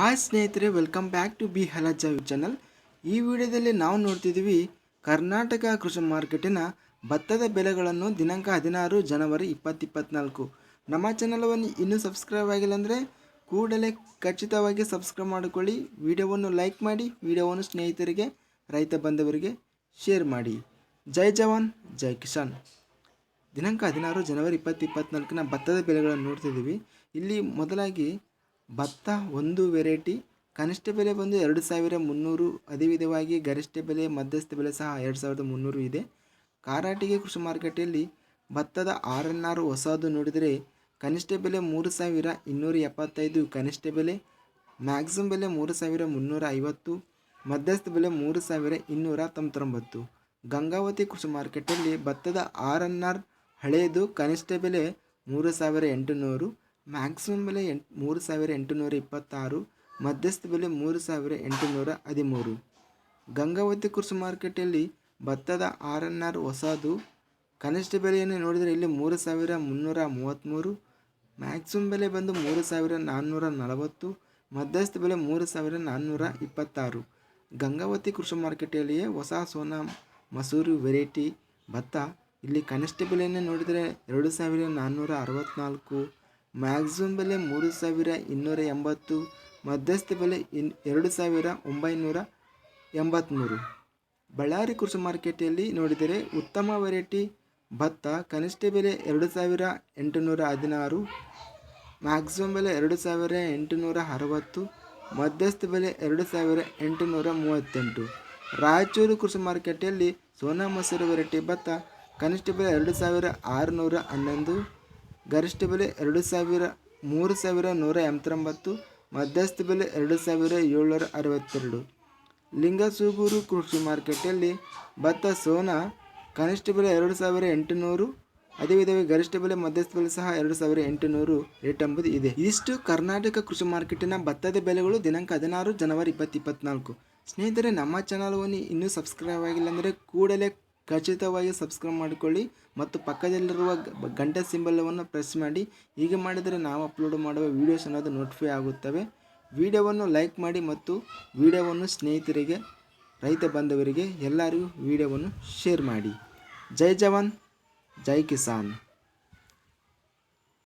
Hi ಸ್ನೇಹಿತರೆ welcome back to ಬಿ ಹಲಜ ಚಾನಲ್ ಈ ವಿಡಿಯೋದಲ್ಲಿ ನಾವು ನೋಡ್ತಿದ್ದೀವಿ ಕರ್ನಾಟಕ ಕೃಷಿ ಮಾರ್ಕೆಟಿನ ಭತ್ತದ ಬೆಲೆಗಳನ್ನು ದಿನಾಂಕ ಹದಿನಾರು ಜನವರಿ ಇಪ್ಪತ್ತಿಪ್ಪತ್ನಾಲ್ಕು. ನಮ್ಮ ಚಾನಲವನ್ನು ಇನ್ನೂ ಸಬ್ಸ್ಕ್ರೈಬ್ ಆಗಿಲ್ಲ ಅಂದರೆ ಕೂಡಲೇ ಖಚಿತವಾಗಿ ಸಬ್ಸ್ಕ್ರೈಬ್ ಮಾಡಿಕೊಳ್ಳಿ. ವಿಡಿಯೋವನ್ನು ಲೈಕ್ ಮಾಡಿ, ವಿಡಿಯೋವನ್ನು ಸ್ನೇಹಿತರಿಗೆ, ರೈತ ಬಂಧವರಿಗೆ ಶೇರ್ ಮಾಡಿ. ಜೈ ಜವಾನ್, ಜೈ ಕಿಸಾನ್. ದಿನಾಂಕ ಹದಿನಾರು ಜನವರಿ ಇಪ್ಪತ್ತು ಭತ್ತದ ಬೆಲೆಗಳನ್ನು ನೋಡ್ತಿದ್ದೀವಿ. ಇಲ್ಲಿ ಮೊದಲಾಗಿ ಭತ್ತ ಒಂದು ವೆರೈಟಿ, ಕನಿಷ್ಠ ಬೆಲೆ ಬಂದು ಎರಡು ಸಾವಿರ ಮುನ್ನೂರು. ಅದೇ ವಿಧವಾಗಿ ಗರಿಷ್ಠ ಬೆಲೆ, ಮಧ್ಯಸ್ಥ ಬೆಲೆ ಸಹ ಎರಡು ಸಾವಿರದ ಮುನ್ನೂರು ಇದೆ. ಕಾರಾಟಿಗೆ ಕೃಷಿ ಮಾರುಕಟ್ಟೆಯಲ್ಲಿ ಭತ್ತದ ಆರ್ ಎನ್ ಆರ್ ಹೊಸದು ನೋಡಿದರೆ ಕನಿಷ್ಠ ಬೆಲೆ ಮೂರು ಸಾವಿರ ಇನ್ನೂರ ಎಪ್ಪತ್ತೈದು, ಕನಿಷ್ಠ ಬೆಲೆ ಮ್ಯಾಕ್ಸಿಮಮ್ ಬೆಲೆ ಮೂರು ಸಾವಿರ ಮುನ್ನೂರ ಐವತ್ತು, ಮಧ್ಯಸ್ಥ ಬೆಲೆ ಮೂರು ಸಾವಿರ ಇನ್ನೂರ ತೊಂಬತ್ತೊಂಬತ್ತು. ಗಂಗಾವತಿ ಕೃಷಿ ಮಾರುಕಟ್ಟೆಯಲ್ಲಿ ಭತ್ತದ ಆರ್ ಎನ್ ಆರ್ ಹಳೆಯದು, ಕನಿಷ್ಠ ಬೆಲೆ ಮೂರು ಸಾವಿರ ಎಂಟುನೂರು. ಮ್ಯಾಕ್ಸಿಮಮ್ ಬೆಲೆ ಎಂಟು, ಮೂರು ಸಾವಿರ ಎಂಟುನೂರ ಇಪ್ಪತ್ತಾರು, ಮಧ್ಯಸ್ಥ ಬೆಲೆ ಮೂರು ಸಾವಿರ ಎಂಟುನೂರ ಹದಿಮೂರು. ಗಂಗಾವತಿ ಕೃಷಿ ಮಾರುಕಟ್ಟೆಯಲ್ಲಿ ಭತ್ತದ ಆರ್ ಎನ್ ಆರ್ ಹೊಸದು. ಕನಿಷ್ಠ ಬೆಲೆಯನ್ನು ನೋಡಿದರೆ ಇಲ್ಲಿ ಮೂರು ಸಾವಿರ ಮುನ್ನೂರ ಮೂವತ್ತ್ಮೂರು. ಮ್ಯಾಕ್ಸಿಮಮ್ ಬೆಲೆ ಬಂದು ಮೂರು ಸಾವಿರ ನಾನ್ನೂರ ನಲವತ್ತು, ಮಧ್ಯಸ್ಥ ಬೆಲೆ ಮೂರು ಸಾವಿರ ನಾನ್ನೂರ ಇಪ್ಪತ್ತಾರು. ಗಂಗಾವತಿ ಕೃಷಿ ಮಾರುಕಟ್ಟೆಯಲ್ಲಿಯೇ ಹೊಸ ಸೋನಾ ಮಸೂರಿ ವೆರೈಟಿ ಭತ್ತ. ಇಲ್ಲಿ ಕನಿಷ್ಠ ಬೆಲೆಯನ್ನು ನೋಡಿದರೆ ಎರಡು ಸಾವಿರ ನಾನ್ನೂರ ಅರವತ್ತ್ನಾಲ್ಕು ಮ್ಯಾಕ್ಸಿಮಮ್ ಬೆಲೆ ಮೂರು ಸಾವಿರ ಇನ್ನೂರ ಎಂಬತ್ತು, ಮಧ್ಯಸ್ಥ ಬೆಲೆ ಇನ್ ಎರಡು ಸಾವಿರ ಒಂಬೈನೂರ ಎಂಬತ್ತ್ಮೂರು ಬಳ್ಳಾರಿ ಕೃಷಿ ಮಾರುಕಟ್ಟೆಯಲ್ಲಿ ನೋಡಿದರೆ ಉತ್ತಮ ವೆರೈಟಿ ಭತ್ತ, ಕನಿಷ್ಠ ಬೆಲೆ ಎರಡು ಸಾವಿರ ಎಂಟುನೂರ ಹದಿನಾರು, ಮ್ಯಾಕ್ಸಿಮಮ್ ಬೆಲೆ ಎರಡು ಸಾವಿರ ಎಂಟುನೂರ ಅರವತ್ತು, ಮಧ್ಯಸ್ಥ ಬೆಲೆ ಎರಡು ಸಾವಿರ ಎಂಟುನೂರ ಮೂವತ್ತೆಂಟು. ರಾಯಚೂರು ಕೃಷಿ ಮಾರುಕಟ್ಟೆಯಲ್ಲಿ ಸೋನಾ ಮಸೂರಿ ವೆರೈಟಿ ಭತ್ತ, ಕನಿಷ್ಠ ಬೆಲೆ ಎರಡು ಸಾವಿರ ಆರುನೂರ ಹನ್ನೊಂದು ಗರಿಷ್ಠ ಬೆಲೆ ಎರಡು ಸಾವಿರ, ಮೂರು ಸಾವಿರ ನೂರ ಎಂಬತ್ತೊಂಬತ್ತು, ಮಧ್ಯಸ್ಥ ಬೆಲೆ ಎರಡು ಸಾವಿರ ಏಳ್ನೂರ ಅರವತ್ತೆರಡು. ಲಿಂಗಸೂಗೂರು ಕೃಷಿ ಮಾರ್ಕೆಟಲ್ಲಿ ಭತ್ತ, ಸೋನಾ, ಕನಿಷ್ಠ ಬೆಲೆ ಎರಡು ಸಾವಿರ ಎಂಟುನೂರು, ಅದೇ ವಿಧವಾಗಿ ಗರಿಷ್ಠ ಬೆಲೆ ಮಧ್ಯಸ್ಥ ಬೆಲೆ ಸಹ ಎರಡು ಸಾವಿರ ಎಂಟುನೂರು ರೇಟ್ ಎಂಬುದು ಇದೆ. ಇದಿಷ್ಟು ಕರ್ನಾಟಕ ಕೃಷಿ ಮಾರ್ಕೆಟಿನ ಭತ್ತದ ಬೆಲೆಗಳು ದಿನಾಂಕ ಹದಿನಾರು ಜನವರಿ ಇಪ್ಪತ್ತು ಇಪ್ಪತ್ನಾಲ್ಕು. ಸ್ನೇಹಿತರೆ, ನಮ್ಮ ಚಾನಲ್ವನ್ನು ಇನ್ನೂ ಸಬ್ಸ್ಕ್ರೈಬ್ ಆಗಿಲ್ಲ ಅಂದರೆ ಕೂಡಲೇ ಖಚಿತವಾಗಿ ಸಬ್ಸ್ಕ್ರೈಬ್ ಮಾಡಿಕೊಳ್ಳಿ ಮತ್ತು ಪಕ್ಕದಲ್ಲಿರುವ ಗಂಟೆ ಸಿಂಬಲವನ್ನು ಪ್ರೆಸ್ ಮಾಡಿ. ಹೀಗೆ ಮಾಡಿದರೆ ನಾವು ಅಪ್ಲೋಡ್ ಮಾಡುವ ವೀಡಿಯೋಸ್ ಅನ್ನೋದು ನೋಟಿಫೈ ಆಗುತ್ತವೆ. ವಿಡಿಯೋವನ್ನು ಲೈಕ್ ಮಾಡಿ ಮತ್ತು ವಿಡಿಯೋವನ್ನು ಸ್ನೇಹಿತರಿಗೆ, ರೈತ ಬಾಂಧವರಿಗೆ ಎಲ್ಲರಿಗೂ ವಿಡಿಯೋವನ್ನು ಶೇರ್ ಮಾಡಿ. ಜೈ ಜವಾನ್, ಜೈ ಕಿಸಾನ್.